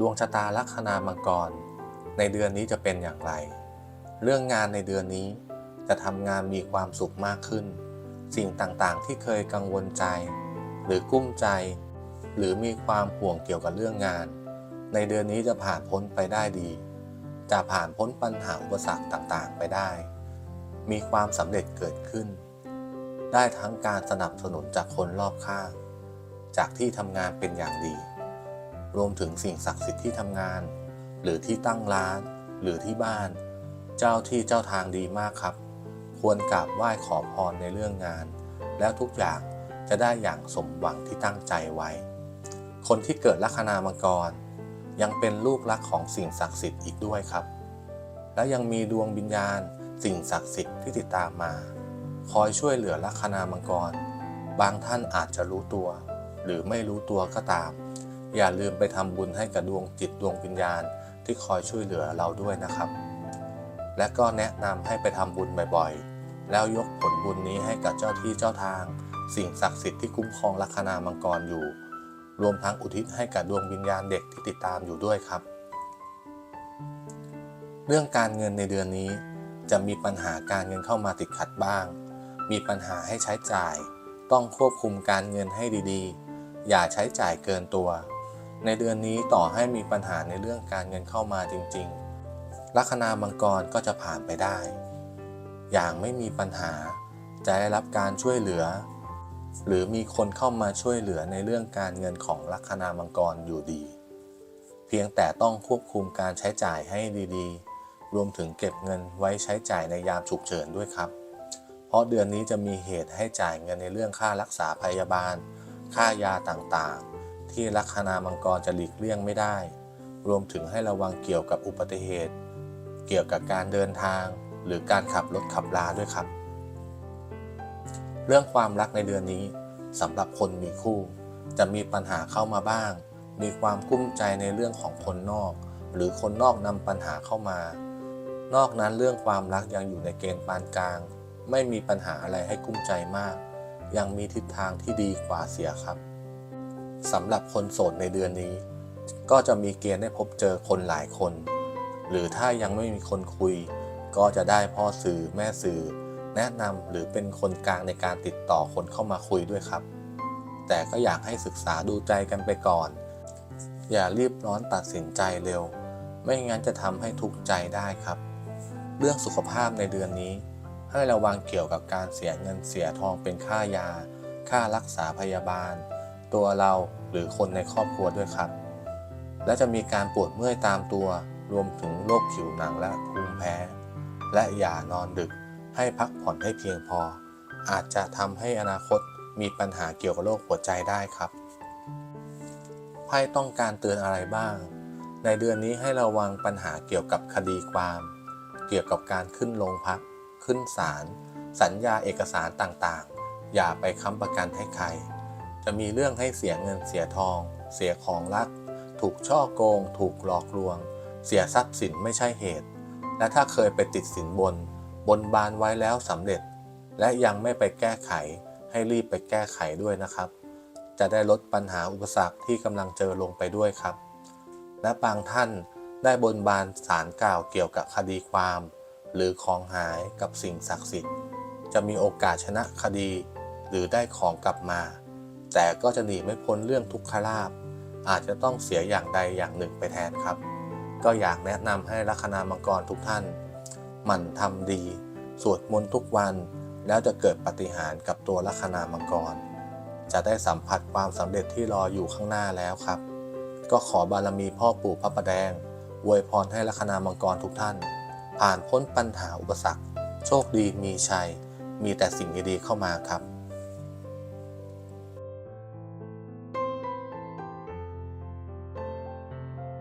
ดวงชะตาลัคนามังกร ในเดือนนี้จะเป็นอย่างไร เรื่องงานในเดือนนี้จะทำงานมีความสุขมากขึ้น สิ่งต่างๆ ที่เคยกังวลใจ หรือกุ้มใจ หรือมีความห่วงเกี่ยวกับเรื่องงาน ในเดือนนี้จะผ่านพ้นไปได้ดี จะผ่านพ้นปัญหาอุปสรรคต่างๆ ไปได้ มีความสำเร็จเกิดขึ้น ได้ทั้งการสนับสนุนจากคนรอบข้าง จากที่ทำงานเป็นอย่างดี รวมถึงสิ่งศักดิ์สิทธิ์ที่ทำงาน หรือที่ตั้งร้าน หรือที่บ้าน เจ้าที่เจ้าทางดีมากครับ ควรกราบไหว้ขอพรในเรื่องงาน แล้วทุกอย่างจะได้อย่างสมหวังที่ตั้งใจไว้ คนที่เกิดลัคนามังกร ยังเป็นลูกรักของสิ่งศักดิ์สิทธิ์อีกด้วยครับ และยังมีดวงวิญญาณ สิ่งศักดิ์สิทธิ์ที่ติดตามมา คอยช่วยเหลือลัคนามังกร บางท่านอาจจะรู้ตัว หรือไม่รู้ตัวก็ตาม อย่าลืมไปทำบุญให้กับดวงจิตดวงวิญญาณที่คอยช่วยเหลือเราด้วยนะครับ และก็แนะนำให้ไปทำบุญบ่อยๆ แล้วยกผลบุญนี้ให้กับเจ้าที่เจ้าทาง สิ่งศักดิ์สิทธิ์ที่คุ้มครองลัคนามังกรอยู่ รวมทั้งอุทิศให้กับดวงวิญญาณเด็กที่ติดตามอยู่ด้วยครับ เรื่องการเงินในเดือนนี้จะมีปัญหาการเงินเข้ามาติดขัดบ้าง มีปัญหาให้ใช้จ่าย ต้องควบคุมการเงินให้ดีๆ อย่าใช้จ่ายเกินตัว ในเดือนนี้ต่อให้มีปัญหาในเรื่องการเงินเข้ามาจริง ๆ ลัคนามังกรก็จะผ่านไปได้ อย่างไม่มีปัญหา จะได้รับการช่วยเหลือ หรือมีคนเข้ามาช่วยเหลือในเรื่องการเงินของลัคนามังกรอยู่ดี เพียงแต่ต้องควบคุมการใช้จ่ายให้ดีๆ รวมถึงเก็บเงินไว้ใช้จ่ายในยามฉุกเฉินด้วยครับ เพราะเดือนนี้จะมีเหตุให้จ่ายเงินในเรื่องค่ารักษาพยาบาล ค่ายาต่างๆ ที่ลัคนามังกรจะหลีกเลี่ยงไม่ได้ รวมถึงให้ระวังเกี่ยวกับอุบัติเหตุ เกี่ยวกับการเดินทาง หรือการขับรถขับลาด้วยครับ เรื่องความรักในเดือนนี้สำหรับคนมีคู่ จะมีปัญหาเข้ามาบ้าง มีความกุ้มใจในเรื่องของคนนอก หรือคนนอกนำปัญหาเข้ามา นอกนั้นเรื่องความรักยังอยู่ในเกณฑ์ปานกลาง ไม่มีปัญหาอะไรให้กุ้มใจมาก ยังมีทิศทางที่ดีกว่าเสียครับ สำหรับคนโสดในเดือนนี้ ก็จะมีเกณฑ์ได้พบเจอคนหลายคน หรือถ้ายังไม่มีคนคุย ก็จะได้พ่อสื่อแม่สื่อ แนะนำหรือเป็นคนกลางในการติดต่อคนเข้ามาคุยด้วยครับ แต่ก็อยากให้ศึกษาดูใจกันไปก่อน อย่ารีบร้อนตัดสินใจเร็ว ไม่งั้นจะทำให้ทุกข์ใจได้ครับ เรื่องสุขภาพในเดือนนี้ ให้ระวังเกี่ยวกับการเสียเงินเสียทองเป็นค่ายา ค่ารักษาพยาบาล ตัวเรา รือคนในครอบครัวด้วยครับ และจะมีการปวดเมื่อยตามตัว รวมถึงโรคผิวหนังและภูมิแพ้ และอย่านอนดึก ให้พักผ่อนให้เพียงพอ อาจจะทำให้อนาคตมีปัญหาเกี่ยวกับโรคหัวใจได้ครับไพ่ต้องการเตือนอะไรบ้าง ในเดือนนี้ให้ระวังปัญหาเกี่ยวกับคดีความ เกี่ยวกับการขึ้นโรงพัก ขึ้นศาล สัญญาเอกสารต่างๆ อย่าไปค้ำประกันให้ใคร จะมีเรื่องให้เสียเงินเสียทอง เสียของรัก ถูกช่อโกง ถูกหลอกลวง เสียทรัพย์สินไม่ใช่เหตุ และถ้าเคยไปติดสินบน บนบานไว้แล้วสำเร็จ และยังไม่ไปแก้ไข ให้รีบไปแก้ไขด้วยนะครับ จะได้ลดปัญหาอุปสรรคที่กำลังเจอลงไปด้วยครับ และบางท่านได้บนบานสารกล่าวเกี่ยวกับคดีความ หรือของหายกับสิ่งศักดิ์สิทธิ์ จะมีโอกาสชนะคดี หรือได้ของกลับมา แต่ก็จะหนีไม่พ้นเรื่องทุกขลาบ อาจจะต้องเสียอย่างใดอย่างหนึ่งไปแทนครับ ก็อยากแนะนำให้ลัคนามังกรทุกท่าน หมั่นทำดี สวดมนต์ทุกวัน แล้วจะเกิดปฏิหารกับตัวลัคนามังกร จะได้สัมผัสความสำเร็จที่รออยู่ข้างหน้าแล้วครับ ก็ขอบารมีพ่อปู่พระประแดงอวยพรให้ลัคนามังกรทุกท่าน ผ่านพ้นปัญหาอุปสรรค โชคดีมีชัย มีแต่สิ่งดีๆเข้ามาครับ